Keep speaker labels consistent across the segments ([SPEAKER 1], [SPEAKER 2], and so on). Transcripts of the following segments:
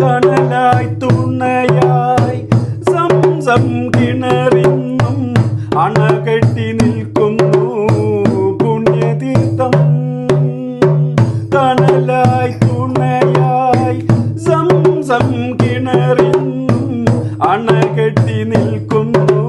[SPEAKER 1] കണലായി തുണയായി സംസം കിണറിന്നും അണകെട്ടി നിൽക്കുന്നു പുണ്യതീർത്ഥം. കണലായി തുണയായി സംസം കിണറിന്നും അണകെട്ടി നിൽക്കുന്നു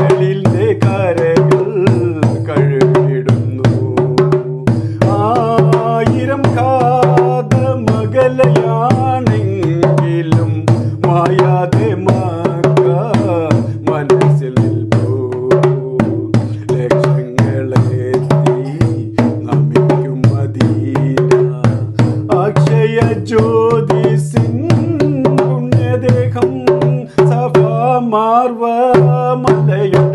[SPEAKER 1] കരളിന്റെ കരകൾ കഴുകിടുന്നു. ആയിരം കാതമകലയാണെങ്കിലും മായാതെ മാക്ക മനസ്സിൽ ലക്ഷങ്ങളെത്തി നമിക്കും മദീന. അക്ഷയ ജ്യോതിസിൻ പുണ്യദേഹം സഭ മാർവ mandei